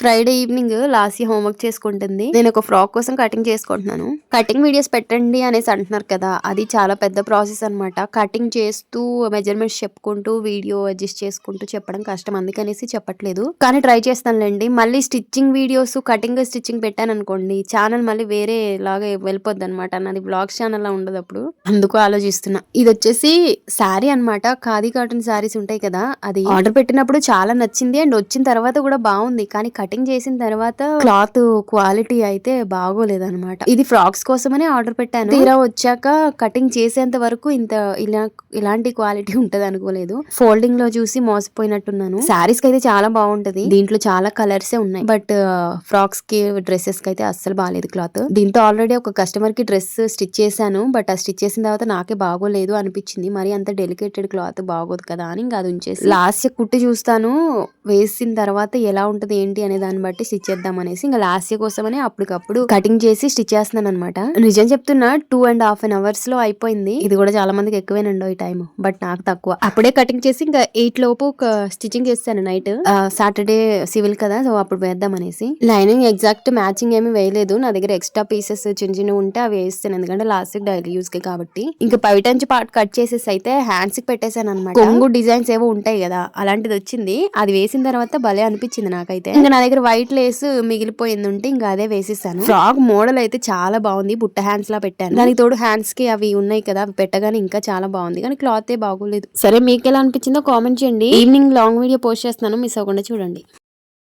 Friday evening last homework చేసుకుంటుంది. నేను ఒక ఫ్రాక్ కోసం కటింగ్ చేసుకుంటున్నాను. కటింగ్ వీడియోస్ పెట్టండి అనేసి అంటున్నారు కదా అది చాలా పెద్ద ప్రాసెస్ అన్నమాట. కటింగ్ చేస్తూ మెజర్మెంట్స్ చెప్పుకుంటూ వీడియో అడ్జస్ట్ చేసుకుంటూ చెప్పడం కష్టం అందుకనేసి చెప్పట్లేదు. కానీ ట్రై చేస్తానులేండి. మళ్ళీ స్టిచ్చింగ్ వీడియోస్ కటింగ్ స్టిచ్చింగ్ పెట్టాను అనుకోండి ఛానల్ మళ్ళీ వేరే లాగా వెళ్ళిపోద్ది అనమాట నాది బ్లాగ్స్ ఛానల్ లా ఉండదు అప్పుడు. అందుకు ఆలోచిస్తున్నా. ఇది వచ్చేసి శారీ అన్నమాట. ఖాదీ కాటన్ శారీస్ ఉంటాయి కదా అది ఆర్డర్ పెట్టినప్పుడు చాలా నచ్చింది. అండ్ వచ్చిన తర్వాత కూడా బాగుంది. కానీ కటింగ్ చేసిన తర్వాత క్లాత్ క్వాలిటీ అయితే బాగోలేదన్నమాట. ఇది ఫ్రాక్స్ కోసమనే ఆర్డర్ పెట్టాను. తీరా వచ్చాక కటింగ్ చేసేంత వరకు ఇంత ఇలా ఇలాంటి క్వాలిటీ ఉంటది అనుకోలేదు. ఫోల్డింగ్లో చూసి మోసపోయినట్టున్నాను. శారీస్కి అయితే చాలా బాగుంటది. దీంట్లో చాలా కలర్స్ ఉన్నాయి. బట్ ఫ్రాక్స్కి డ్రెస్సెస్కి అయితే అస్సలు బాగాలేదు క్లాత్. దీంతో ఆల్రెడీ ఒక కస్టమర్కి డ్రెస్ స్టిచ్ చేశాను. బట్ ఆ స్టిచ్ చేసిన తర్వాత నాకే బాగోలేదు అనిపించింది. మరి అంత డెలికేటెడ్ క్లాత్ బాగోదు కదా అని ఇంకా అది ఉంచేసి. లాస్ట్ కుట్టి చూస్తాను. వేసిన తర్వాత ఎలా ఉంటది ఏంటి అనే దాన్ని బట్టి స్టిచ్ చేద్దాం అనేసి ఇంకా లాస్ట్ కోసమని అప్పటికప్పుడు కటింగ్ చేసి స్టిచ్ చేస్తున్నాను అనమాట నిజం చెప్తున్నా టూ అండ్ హాఫ్ అన్ అవర్స్లో అయిపోయింది. ఇది కూడా చాలా మందికి ఎక్కువేనండో ఈ టైం బట్ నాకు తక్కువ. అప్పుడే కటింగ్ చేసి ఇంకా ఎయిట్ లోపు ఒక స్టిచ్చింగ్ చేస్తాను నైట్ సాటర్డే సివిల్ కదా సో అప్పుడు వేద్దాం అనేసి. లైనింగ్ ఎగ్జాక్ట్ మ్యాచింగ్ ఏమి వేయలేదు. నా దగ్గర ఎక్స్ట్రా పీసెస్ చిన్న చిన్న ఉంటే అవి వేస్తాను. ఎందుకంటే లాస్ట్ డైలీ యూస్కి కాబట్టి. ఇంకా పైటంచి పార్ట్ కట్ చేసేసి అయితే హ్యాండ్స్కి పెట్టేశాను అనమాట కొంగు డిజైన్స్ ఏవో ఉంటాయి కదా అలాంటిది వచ్చింది. అది వేసిన తర్వాత భలే అనిపించింది నాకైతే. ఇంకా నా దగ్గర వైట్ లేస్ మిగిలిపోయింది ఉంటే ఇంకా అదే వేసేసాను. ఫ్రాక్ మోడల్ అయితే చాలా బాగుంది. బుట్ట హ్యాండ్స్ లా పెట్టాను. దానికి తోడు హ్యాండ్స్కి అవి ఉన్నాయి కదా అవి పెట్టగానే ఇంకా చాలా బాగుంది. కానీ క్లాత్ ఏ బాగోలేదు. సరే మీకు ఎలా అనిపించిందో కామెంట్ చేయండి. ఈవినింగ్ లాంగ్ వీడియో పోస్ట్ చేస్తున్నాను. మిస్ అవ్వకుండా చూడండి.